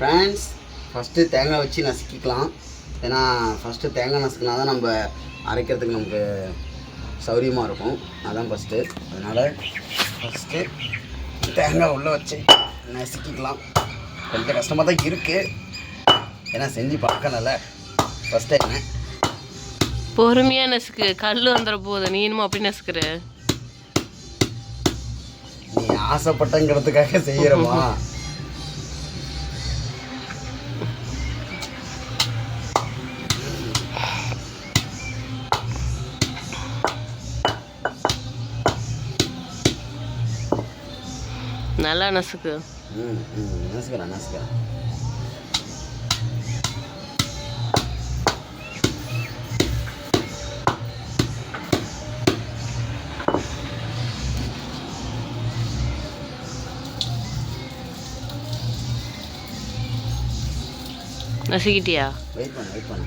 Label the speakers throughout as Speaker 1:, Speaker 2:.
Speaker 1: Friends first தேங்காய் வச்சு நசுக்கிக்கலாம். ஏன்னா ஃபஸ்ட்டு தேங்காய் நசுக்கினா தான் நம்ம அரைக்கிறதுக்கு நமக்கு சௌரியமாக இருக்கும். அதான் ஃபஸ்ட்டு அதனால் ஃபஸ்ட்டு தேங்காய் உள்ளே வச்சு நசுக்கிக்கலாம். கொஞ்சம் கஷ்டமாக தான் இருக்குது ஏன்னா செஞ்சு பார்க்கணும்ல. ஃபஸ்ட் டைம்
Speaker 2: பொறுமையா நசுக்கு. கல் வந்துட போகுது நீ என்னமோ அப்படி நசுக்குற?
Speaker 1: நீ ஆசைப்பட்டங்கிறதுக்காக செய்கிறோமா
Speaker 2: நல்லா நசுக்கு.
Speaker 1: ம் நசுக்கிறேன் நசுக்கிறேன்
Speaker 2: நசுக்கிட்டியா?
Speaker 1: வெயிட் பண்ணு வெயிட் பண்ணு.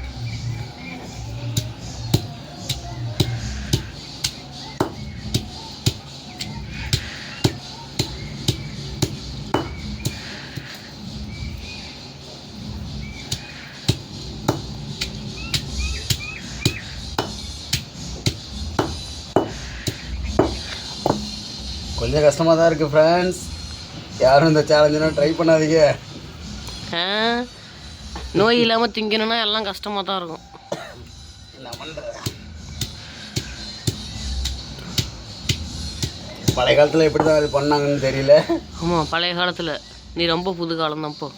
Speaker 1: கொஞ்சம் கஷ்டமாக தான் இருக்குது ஃப்ரெண்ட்ஸ் யாரும் இந்த சேலஞ்செலாம் ட்ரை பண்ணாதீங்க.
Speaker 2: நோய் இல்லாமல் திங்கணும்னா எல்லாம் கஷ்டமாக தான் இருக்கும்.
Speaker 1: பழைய காலத்தில் எப்படி தான் அது பண்ணாங்கன்னு தெரியல.
Speaker 2: ஆமாம் பழைய காலத்தில். நீ ரொம்ப புது காலம் தான் இப்போ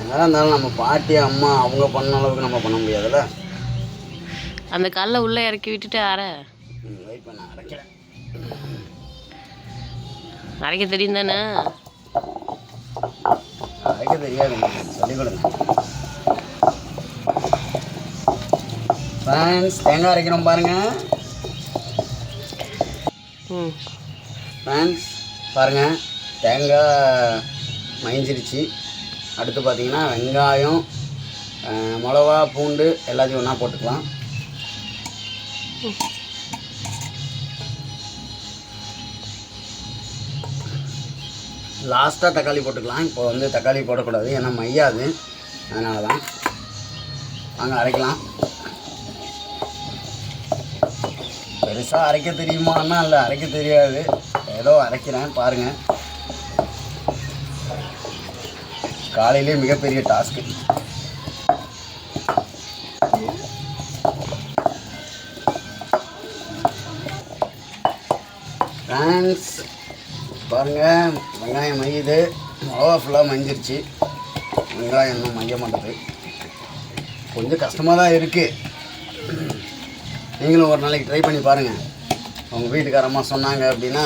Speaker 1: என்னதான் இருந்தாலும் நம்ம பாட்டி அம்மா அவங்க பண்ண அளவுக்கு நம்ம பண்ண முடியாதுல்ல?
Speaker 2: அந்த கல்லை உள்ளே இறக்கி விட்டுட்டு அரை
Speaker 1: வெயிட் பண்ண அரைக்கிறேன்.
Speaker 2: அரைக்க தெரியும் தானே?
Speaker 1: அரைக்க தெரியாது சொல்லிக் கொடுங்க. ஃப்ரெண்ட்ஸ் தேங்காய் அரைக்கிறோம் பாருங்க.
Speaker 2: ம்.
Speaker 1: ஃப்ரெண்ட்ஸ் பாருங்க தேங்காய் மைஞ்சிருச்சு. அடுத்து பார்த்தீங்கன்னா வெங்காயம் மிளகா பூண்டு எல்லாத்தையும் ஒன்றா போட்டுக்கலாம். லாஸ்ட்டாக தக்காளி போட்டுக்கலாம். இப்போ வந்து தக்காளி போடக்கூடாது ஏன்னா மையாது அதனால தான் வாங்க அரைக்கலாம். பெருசாக அரைக்க தெரியுமான்னா இல்லை அரைக்க தெரியாது. ஏதோ அரைக்கிறேன் பாருங்கள் காலையிலே மிகப்பெரிய டாஸ்க்கு ஃப்ரான்ஸ் பாருங்கள் வெங்காயம் மையுது மிளகா ஃபுல்லாக மஞ்சிருச்சு வெங்காயம் இன்னும் மைய மாட்டது கொஞ்சம் கஷ்டமாக தான் இருக்குது நீங்களும் ஒரு நாளைக்கு ட்ரை பண்ணி பாருங்கள் உங்கள் வீட்டுக்காரம்மா சொன்னாங்க அப்படின்னா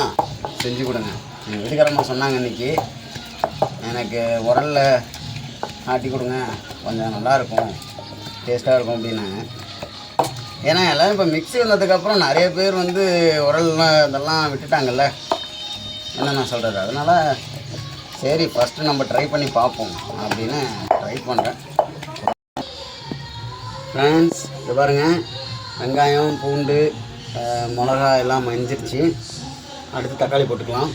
Speaker 1: செஞ்சு கொடுங்க. எங்கள் வீட்டுக்காரம்மா சொன்னாங்க இன்றைக்கி எனக்கு உரல்ல ஆட்டி கொடுங்க. கொஞ்சம் நல்லாயிருக்கும் டேஸ்ட்டாக இருக்கும் அப்படின்னாங்க. ஏன்னா எல்லோரும் இப்போ மிக்ஸி வந்ததுக்கப்புறம் நிறைய பேர் வந்து உரல்லாம் இதெல்லாம் விட்டுட்டாங்கல்ல. என்ன நான் சொல்கிறது அதனால் சரி ஃபஸ்ட்டு நம்ம ட்ரை பண்ணி பார்ப்போம் அப்படின்னு ட்ரை பண்ணுறேன் ஃப்ரெண்ட்ஸ் இது பாருங்கள் வெங்காயம் பூண்டு மிளகா எல்லாம் மஞ்சிருச்சு. அடுத்து தக்காளி போட்டுக்கலாம்.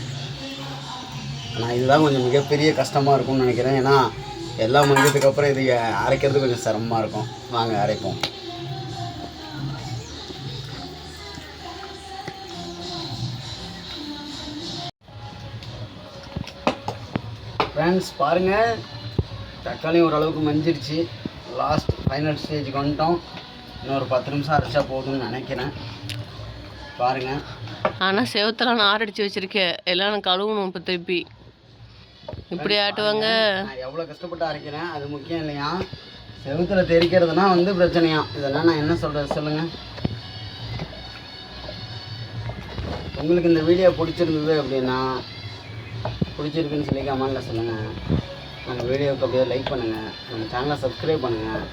Speaker 1: ஆனால் இதுதான் கொஞ்சம் மிகப்பெரிய கஷ்டமாக இருக்கும்னு நினைக்கிறேன். ஏன்னா எல்லாம் மஞ்சதுக்கப்புறம் இது அரைக்கிறது கொஞ்சம் சிரமமாக இருக்கும். வாங்க அரைப்போம். ஃப்ரெண்ட்ஸ் பாருங்கள் தக்காளி ஓரளவுக்கு மஞ்சிருச்சு. லாஸ்ட் ஃபைனல் ஸ்டேஜுக்கு வந்துட்டோம். இன்னொரு பத்து நிமிஷம் அரைச்சா போதும்னு நினைக்கிறேன். பாருங்கள்
Speaker 2: ஆனால் செவத்தெல்லாம் நான் ஆறடிச்சு வச்சிருக்கேன். எல்லாம் நான் கழுவணும் இப்போ திருப்பி. இப்படி ஆட்டுவாங்க.
Speaker 1: நான் எவ்வளோ கஷ்டப்பட்டு அரைக்கிறேன். அது முக்கியம் இல்லையா? செவுத்துல தெரிக்கிறதுனா வந்து பிரச்சனையா? இதெல்லாம் நான் என்ன சொல்கிறது சொல்லுங்கள் உங்களுக்கு இந்த வீடியோ பிடிச்சிருந்தது அப்படின்னா பிடிச்சிருக்குன்னு சொல்லி கமெண்டில் சொல்லுங்கள் நம்ம வீடியோவுக்கு அப்படியே லைக் பண்ணுங்கள் நம்ம சேனலை சப்ஸ்கிரைப் பண்ணுங்கள்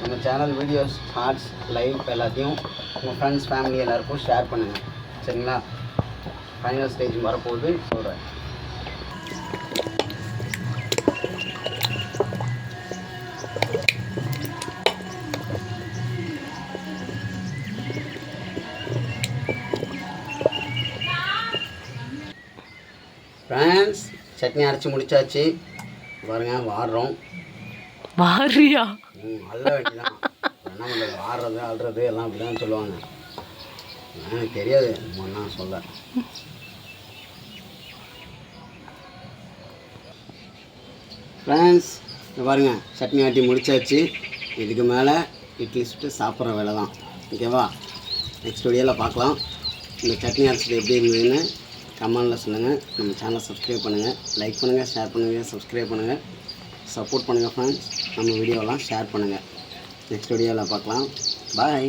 Speaker 1: நம்ம சேனல் வீடியோஸ் ஷார்ட்ஸ் லைவ் எல்லாத்தையும் உங்கள் ஃப்ரெண்ட்ஸ் ஃபேமிலி எல்லாருக்கும் ஷேர் பண்ணுங்கள் சரிங்களா? ஃபைனல் ஸ்டேஜ் வரப்போகுது. சொல்கிறேன் ஃப்ரெண்ட்ஸ் சட்னி அரைச்சி முடிச்சாச்சு. பாருங்க வாடுறோம்.
Speaker 2: வாரியா
Speaker 1: ம் அள்ள வேண்டியதான் என்ன பண்ணுறது ஆடுறது அல்றது எல்லாம் அப்படி தான் சொல்லுவாங்க. எனக்கு தெரியாது. ஒன்றா சொல்ல. ஃப்ரெண்ட்ஸ் பாருங்க சட்னி ஆட்டி முடிச்சாச்சு. இதுக்கு மேலே இட்லி சுட்டு சாப்பிட்ற வேலை தான் ஓகேவா நெக்ஸ்ட் வீடியோவில் பார்க்கலாம். இந்த சட்னி அரைச்சது எப்படி இருந்ததுன்னு. கமெண்டில் சொல்லுங்கள் நம்ம சேனலை சப்ஸ்கிரைப் பண்ணுங்கள் லைக் பண்ணுங்கள் ஷேர் பண்ணுங்கள் சப்ஸ்கிரைப் பண்ணுங்கள் சப்போர்ட் பண்ணுங்கள் ஃப்ரெண்ட்ஸ் நம்ம வீடியோலாம் ஷேர் பண்ணுங்கள் நெக்ஸ்ட் வீடியோவில் பார்க்கலாம். பாய்